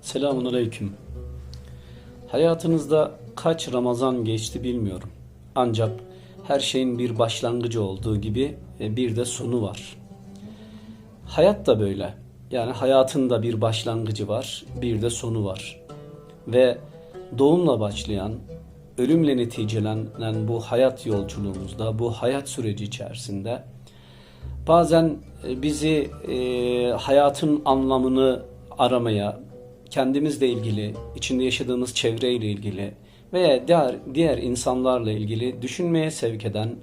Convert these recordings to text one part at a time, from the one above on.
Selamun Aleyküm. Hayatınızda kaç Ramazan geçti bilmiyorum. Ancak her şeyin bir başlangıcı olduğu gibi e, bir de sonu var. Hayat da böyle. Yani hayatın da bir başlangıcı var, bir de sonu var. Ve doğumla başlayan, ölümle neticelenen bu hayat yolculuğumuzda, bu hayat süreci içerisinde bazen e, bizi e, hayatın anlamını aramaya, kendimizle ilgili, içinde yaşadığımız çevreyle ilgili veya diğer, diğer insanlarla ilgili düşünmeye sevk eden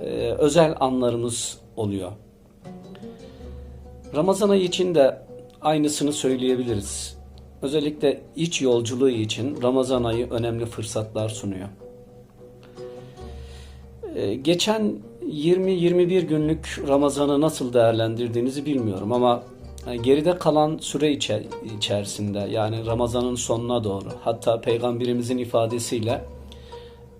e, özel anlarımız oluyor. Ramazan ayı için de aynısını söyleyebiliriz. Özellikle iç yolculuğu için Ramazan ayı önemli fırsatlar sunuyor. Ee, Geçen 20-21 günlük Ramazan'ı nasıl değerlendirdiğinizi bilmiyorum ama e, geride kalan süre içe- içerisinde yani Ramazan'ın sonuna doğru hatta Peygamberimizin ifadesiyle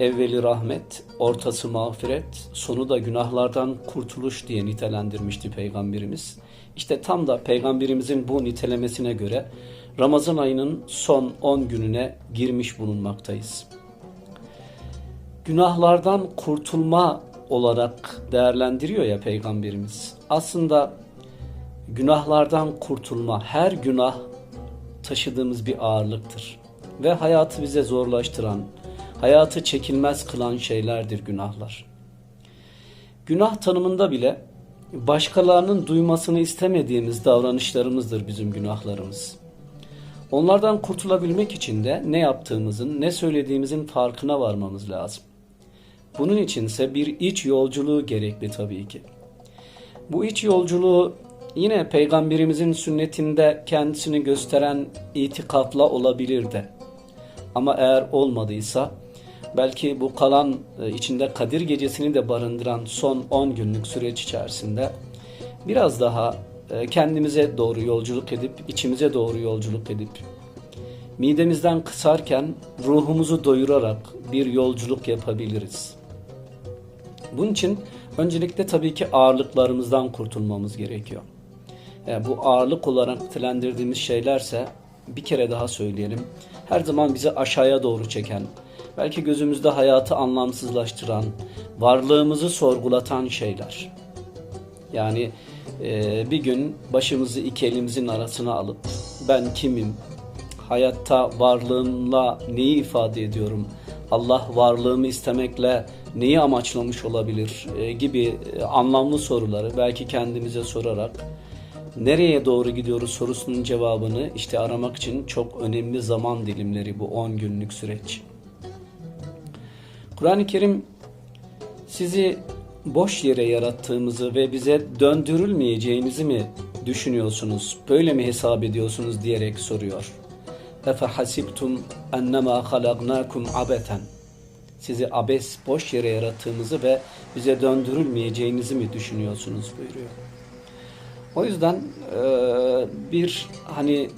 evveli rahmet, ortası mağfiret, sonu da günahlardan kurtuluş diye nitelendirmişti Peygamberimiz. İşte tam da Peygamberimizin bu nitelemesine göre Ramazan ayının son 10 gününe girmiş bulunmaktayız günahlardan kurtulma olarak değerlendiriyor ya peygamberimiz. Aslında günahlardan kurtulma her günah taşıdığımız bir ağırlıktır ve hayatı bize zorlaştıran, hayatı çekilmez kılan şeylerdir günahlar. Günah tanımında bile başkalarının duymasını istemediğimiz davranışlarımızdır bizim günahlarımız. Onlardan kurtulabilmek için de ne yaptığımızın, ne söylediğimizin farkına varmamız lazım. Bunun içinse bir iç yolculuğu gerekli tabii ki. Bu iç yolculuğu yine peygamberimizin sünnetinde kendisini gösteren itikafla olabilir de. Ama eğer olmadıysa belki bu kalan e, içinde Kadir gecesini de barındıran son 10 günlük süreç içerisinde biraz daha e, kendimize doğru yolculuk edip içimize doğru yolculuk edip midemizden kısarken ruhumuzu doyurarak bir yolculuk yapabiliriz. Bunun için öncelikle tabii ki ağırlıklarımızdan kurtulmamız gerekiyor. Yani bu ağırlık olarak nitelendirdiğimiz şeylerse bir kere daha söyleyelim. Her zaman bizi aşağıya doğru çeken, belki gözümüzde hayatı anlamsızlaştıran, varlığımızı sorgulatan şeyler. Yani e, bir gün başımızı iki elimizin arasına alıp ben kimim, hayatta varlığımla neyi ifade ediyorum, Allah varlığımı istemekle neyi amaçlamış olabilir e, gibi e, anlamlı soruları belki kendimize sorarak nereye doğru gidiyoruz sorusunun cevabını işte aramak için çok önemli zaman dilimleri bu 10 günlük süreç. Kur'an-ı Kerim sizi boş yere yarattığımızı ve bize döndürülmeyeceğimizi mi düşünüyorsunuz? Böyle mi hesap ediyorsunuz diyerek soruyor. Hasibtum ennemâ halagnakum abeten. Sizi abes, boş yere yarattığımızı ve bize döndürülmeyeceğinizi mi düşünüyorsunuz buyuruyor. O yüzden e, bir hani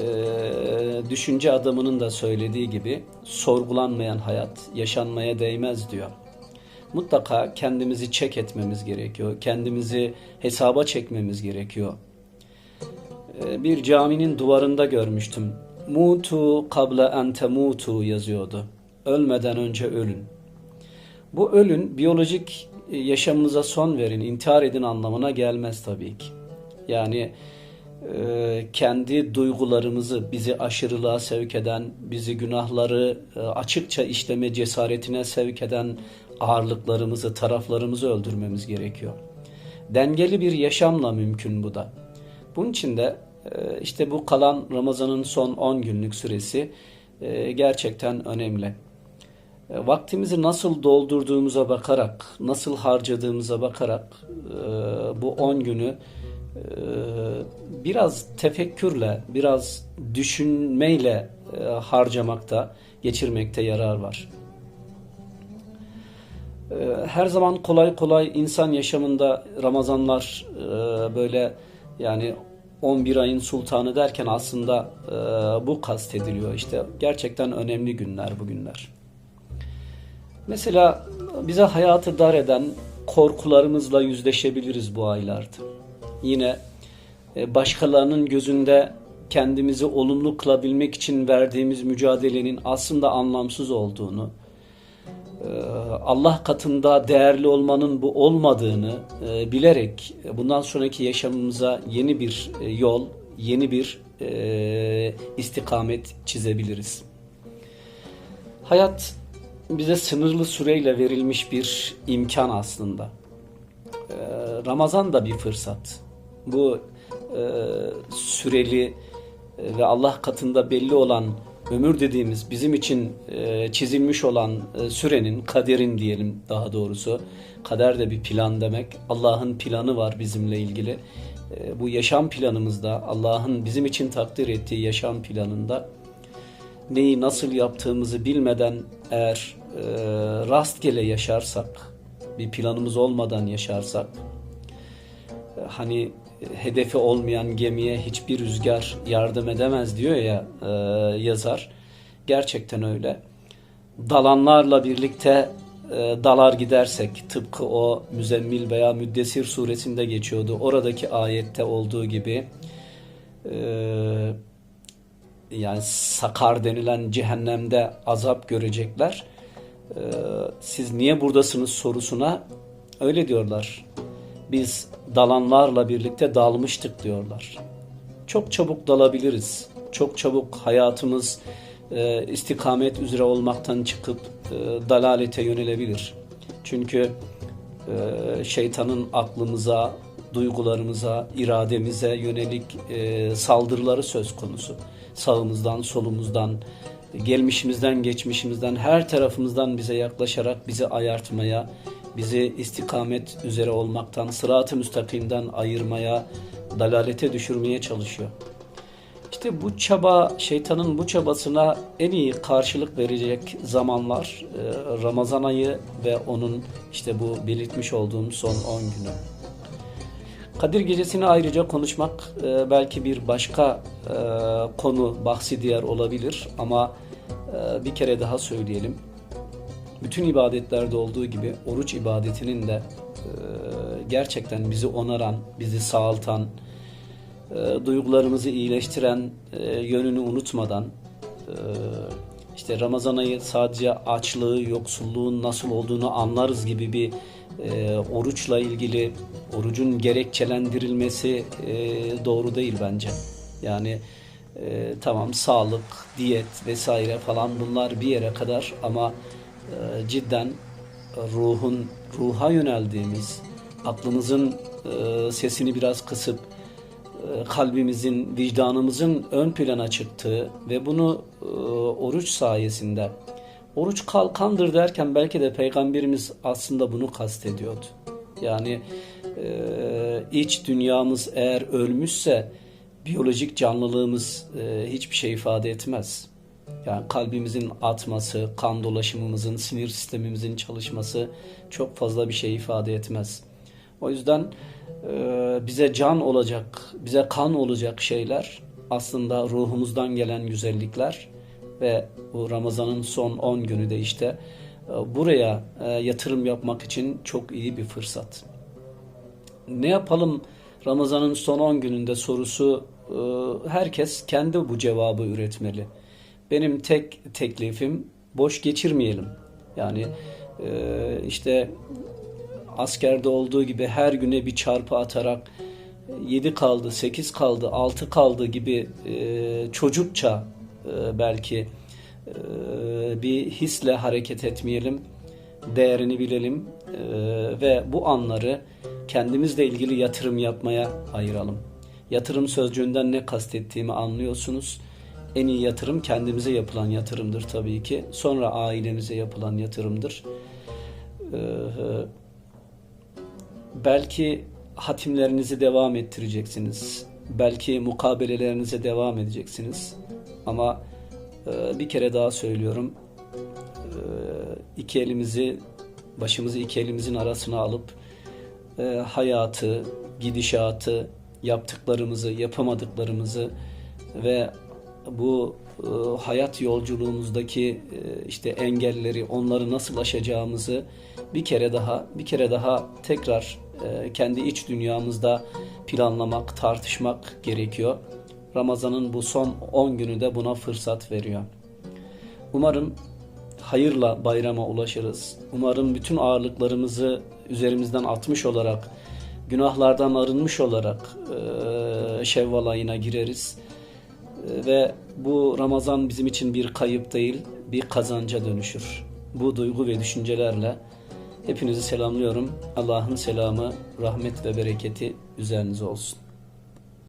e, düşünce adamının da söylediği gibi sorgulanmayan hayat yaşanmaya değmez diyor. Mutlaka kendimizi çek etmemiz gerekiyor. Kendimizi hesaba çekmemiz gerekiyor. E, bir caminin duvarında görmüştüm. Mutu kabla en temutu yazıyordu. Ölmeden önce ölün. Bu ölün biyolojik yaşamınıza son verin, intihar edin anlamına gelmez tabii ki. Yani e, kendi duygularımızı bizi aşırılığa sevk eden, bizi günahları e, açıkça işleme cesaretine sevk eden ağırlıklarımızı, taraflarımızı öldürmemiz gerekiyor. Dengeli bir yaşamla mümkün bu da. Bunun için de e, işte bu kalan Ramazan'ın son 10 günlük süresi e, gerçekten önemli. E, Vaktimizi nasıl doldurduğumuza bakarak, nasıl harcadığımıza bakarak e, bu 10 günü e, biraz tefekkürle, biraz düşünmeyle harcamakta, geçirmekte yarar var. Her zaman kolay kolay insan yaşamında Ramazanlar böyle yani 11 ayın sultanı derken aslında bu kastediliyor. İşte gerçekten önemli günler bu günler. Mesela bize hayatı dar eden korkularımızla yüzleşebiliriz bu aylarda. Yine e, başkalarının gözünde kendimizi olumlu kılabilmek için verdiğimiz mücadelenin aslında anlamsız olduğunu, e, Allah katında değerli olmanın bu olmadığını e, bilerek bundan sonraki yaşamımıza yeni bir yol, yeni bir istikamet çizebiliriz. Hayat bize sınırlı süreyle verilmiş bir imkan aslında. Ramazan da bir fırsat. Bu süreli ve Allah katında belli olan ömür dediğimiz bizim için e, çizilmiş olan e, sürenin, kaderin diyelim daha doğrusu. Kader de bir plan demek. Allah'ın planı var bizimle ilgili. E, bu yaşam planımızda, Allah'ın bizim için takdir ettiği yaşam planında neyi nasıl yaptığımızı bilmeden eğer e, rastgele yaşarsak, bir planımız olmadan yaşarsak, e, hani hedefi olmayan gemiye hiçbir rüzgar yardım edemez diyor ya e, yazar. Gerçekten öyle. Dalanlarla birlikte e, dalar gidersek tıpkı o Müzemmil veya Müddessir suresinde geçiyordu. Oradaki ayette olduğu gibi e, yani sakar denilen cehennemde azap görecekler. E, siz niye buradasınız sorusuna öyle diyorlar biz dalanlarla birlikte dalmıştık diyorlar. Çok çabuk dalabiliriz. Çok çabuk hayatımız e, istikamet üzere olmaktan çıkıp e, dalalete yönelebilir. Çünkü e, şeytanın aklımıza, duygularımıza, irademize yönelik e, saldırıları söz konusu. Sağımızdan, solumuzdan, gelmişimizden, geçmişimizden, her tarafımızdan bize yaklaşarak bizi ayartmaya, bizi istikamet üzere olmaktan, sırat-ı müstakimden ayırmaya, dalalete düşürmeye çalışıyor. İşte bu çaba, şeytanın bu çabasına en iyi karşılık verecek zamanlar e, Ramazan ayı ve onun işte bu belirtmiş olduğum son 10 günü. Kadir Gecesi'ni ayrıca konuşmak e, belki bir başka e, konu bahsi diğer olabilir ama bir kere daha söyleyelim. Bütün ibadetlerde olduğu gibi oruç ibadetinin de e, gerçekten bizi onaran, bizi sağaltan, e, duygularımızı iyileştiren e, yönünü unutmadan e, işte Ramazan ayı sadece açlığı, yoksulluğun nasıl olduğunu anlarız gibi bir e, oruçla ilgili orucun gerekçelendirilmesi e, doğru değil bence. Yani e, tamam sağlık, diyet vesaire falan bunlar bir yere kadar ama e, cidden ruhun ruha yöneldiğimiz, aklımızın e, sesini biraz kısıp e, kalbimizin, vicdanımızın ön plana çıktığı ve bunu e, oruç sayesinde oruç kalkandır derken belki de peygamberimiz aslında bunu kastediyordu. Yani e, iç dünyamız eğer ölmüşse biyolojik canlılığımız e, hiçbir şey ifade etmez. Yani kalbimizin atması, kan dolaşımımızın, sinir sistemimizin çalışması çok fazla bir şey ifade etmez. O yüzden e, bize can olacak, bize kan olacak şeyler aslında ruhumuzdan gelen güzellikler ve bu Ramazan'ın son 10 günü de işte e, buraya e, yatırım yapmak için çok iyi bir fırsat. Ne yapalım Ramazan'ın son 10 gününde sorusu e, herkes kendi bu cevabı üretmeli. Benim tek teklifim boş geçirmeyelim. Yani işte askerde olduğu gibi her güne bir çarpı atarak 7 kaldı, 8 kaldı, 6 kaldı gibi çocukça e, belki e, bir hisle hareket etmeyelim. Değerini bilelim e, ve bu anları kendimizle ilgili yatırım yapmaya ayıralım. Yatırım sözcüğünden ne kastettiğimi anlıyorsunuz en iyi yatırım kendimize yapılan yatırımdır tabii ki. Sonra ailemize yapılan yatırımdır. Ee, belki hatimlerinizi devam ettireceksiniz. Belki mukabelelerinize devam edeceksiniz. Ama e, bir kere daha söylüyorum. E, iki elimizi, başımızı iki elimizin arasına alıp e, hayatı, gidişatı, yaptıklarımızı, yapamadıklarımızı ve bu e, hayat yolculuğumuzdaki e, işte engelleri, onları nasıl aşacağımızı bir kere daha, bir kere daha tekrar e, kendi iç dünyamızda planlamak, tartışmak gerekiyor. Ramazan'ın bu son 10 günü de buna fırsat veriyor. Umarım hayırla bayrama ulaşırız. Umarım bütün ağırlıklarımızı üzerimizden atmış olarak, günahlardan arınmış olarak Şevval ayına gireriz. Ve bu Ramazan bizim için bir kayıp değil, bir kazanca dönüşür. Bu duygu ve düşüncelerle hepinizi selamlıyorum. Allah'ın selamı, rahmet ve bereketi üzerinize olsun.